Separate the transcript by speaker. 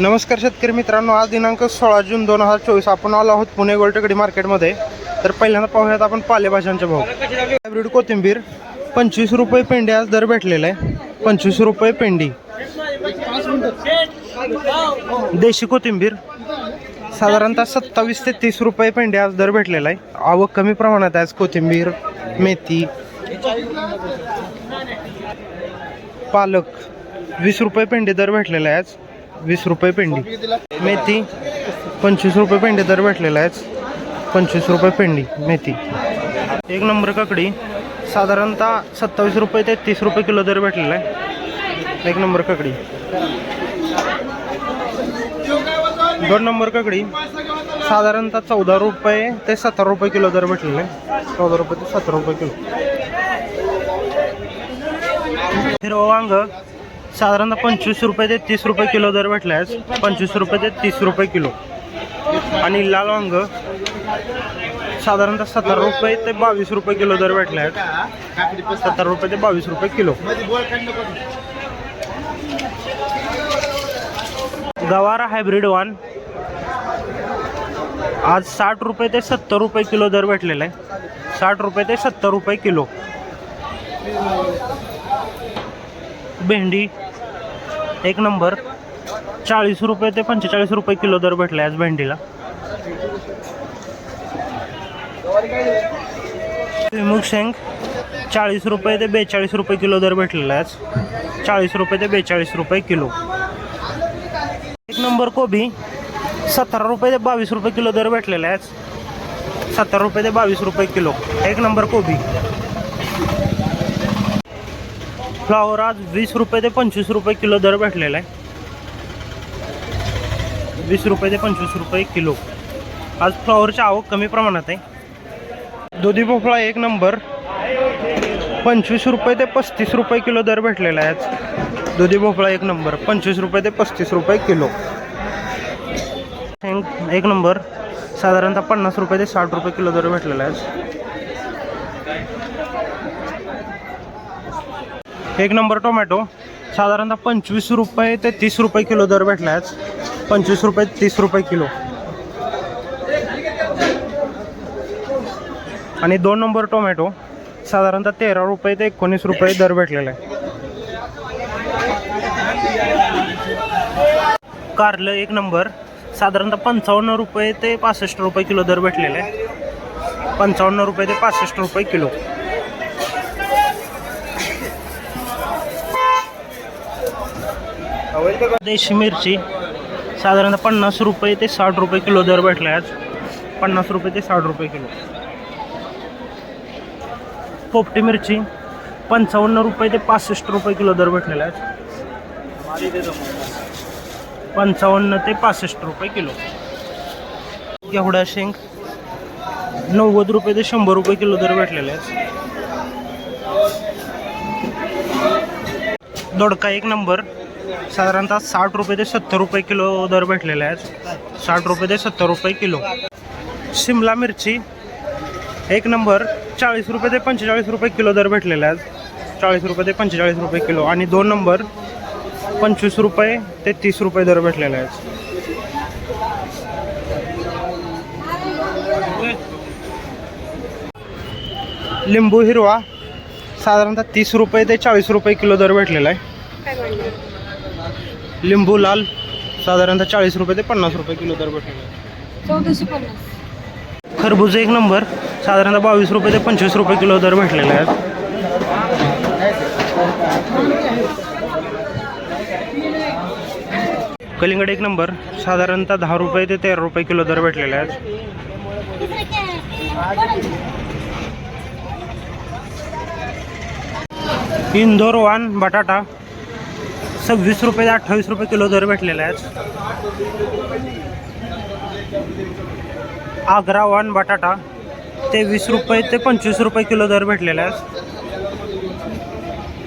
Speaker 1: नमस्कार शेतकरी मित्रांनो आज दिनांक सोळा जून दोन हजार चोवीस. आपण आलो आहोत पुणे गोलटेकडी मार्केटमध्ये. तर पहिल्यांदा पाहूयात आपण पालेभाज्यांचे भाव. हायब्रिड कोथिंबीर पंचवीस रुपये पेंडी आज दर भेटलेला आहे. पंचवीस रुपये पेंडी देशी कोथिंबीर साधारणतः सत्तावीस ते तीस रुपये पेंडी आज दर भेटलेला आहे. आवक कमी प्रमाणात आहे आज कोथिंबीर मेथी. पालक वीस रुपये पेंडी दर भेटलेला आहे आज. वीस रुपये पेंडी. मेथी पंचवीस रुपये पेंडी दर भेटलेला आहे पंचवीस रुपये पेंडी मेथी. एक नंबर काकडी साधारणतः सत्तावीस रुपये ते तीस रुपये किलो दर भेटलेला आहे. एक नंबर काकडी. दोन नंबर काकडी साधारणतः चौदा रुपये ते सतरा रुपये किलो दर भेटलेला आहे. चौदा रुपये ते सतरा रुपये किलो. हिरवं वांग साधारणतः पंचवीस रुपये ते तीस रुपये किलो दर भेटल्यास पंचवीस रुपये ते तीस रुपये किलो. आणि लाल वांग साधारणतः सतरा रुपये ते बावीस रुपये किलो दर भेटले आहेत सतरा रुपये ते बावीस रुपये किलो. गवारा हायब्रिड वान आज साठ रुपये ते सत्तर रुपये किलो दर भेटलेला आहे. साठ रुपये ते सत्तर रुपये किलो. भेंडी एक नंबर. चाळीस रुपये ते पंचेचाळीस रुपये किलो दर भेटला आज भेंडीला. विमुख शेंग चाळीस रुपये ते बेचाळीस रुपये किलो दर भेटलेला आज. चाळीस रुपये ते बेचाळीस रुपये किलो. एक नंबर कोबी सतरा रुपये ते बावीस रुपये किलो दर भेटलेला आज. सतरा रुपये ते बावीस रुपये किलो. एक नंबर कोबी. फ्लावर आज वीस रुपये ते पंचवीस रुपये किलो दर भेटलेला आहे. वीस रुपये ते पंचवीस रुपये किलो. आज फ्लावरची आवक कमी प्रमाणात आहे. दुधी भोपळा एक नंबर. पंचवीस रुपये ते पस्तीस रुपये किलो दर भेटलेला आहे आज. दुधी भोपळा एक नंबर. पंचवीस रुपये ते पस्तीस रुपये किलो. शेंग एक नंबर. साधारणतः पन्नास रुपये ते साठ रुपये किलो दर भेटलेला आहे आज. एक नंबर टोमॅटो. साधारणतः पंचवीस रुपये ते तीस रुपये किलो दर भेटला पंचवीस रुपये तीस रुपये किलो. आणि दोन नंबर टोमॅटो साधारणतः तेरा रुपये ते एकोणीस रुपये दर भेटलेला आहे. कारलं एक नंबर साधारणतः पंचावन्न रुपये ते पासष्ट रुपये किलो दर भेटलेला आहे. पंचावन्न रुपये ते पासष्ट रुपये किलो. देशी मिरची साधारणतः पन्नास रुपये ते साठ रुपये किलो दर भेटला आज. पन्नास रुपये ते साठ रुपये किलो. पोपटी मिरची पंचावन्न रुपये ते पासष्ट रुपये किलो दर भेटलेला आहे पंचावन्न ते पासष्ट रुपये किलो. घेवडा शेंग नव्वद रुपये ते शंभर रुपये किलो दर भेटलेला आहे दोडका एक नंबर साधारणतः साठ रुपये ते सत्तर रुपये किलो दर भेटलेले आहेत. साठ रुपये ते सत्तर रुपये किलो. शिमला मिरची एक नंबर चाळीस रुपये ते पंचेचाळीस रुपये किलो दर भेटलेले आहेत. चाळीस रुपये ते पंचेचाळीस रुपये किलो. आणि दोन नंबर पंचवीस रुपये ते तीस रुपये दर भेटलेले आहेत. लिंबू हिरवा साधारणतः तीस रुपये ते चाळीस रुपये किलो दर भेटलेला आहे. लिंबू लाल साधारणतः चाळीस रुपये ते पन्नास रुपये किलो दर भेटलेला
Speaker 2: चौदाशे पन्नास.
Speaker 1: खरबूज एक नंबर साधारणतः बावीस रुपये ते पंचवीस रुपये किलो दर भेटलेला आहे कलिंगड एक नंबर साधारणतः दहा रुपये ते तेरा रुपये किलो दर भेटलेला आहे इंदोर वान बटाटा सव्वीस रुपये ते अठ्ठावीस रुपये किलो दर भेटलेला आहे आग्रा वन बटाटा ते वीस रुपये ते पंचवीस रुपये किलो दर भेटलेला आहे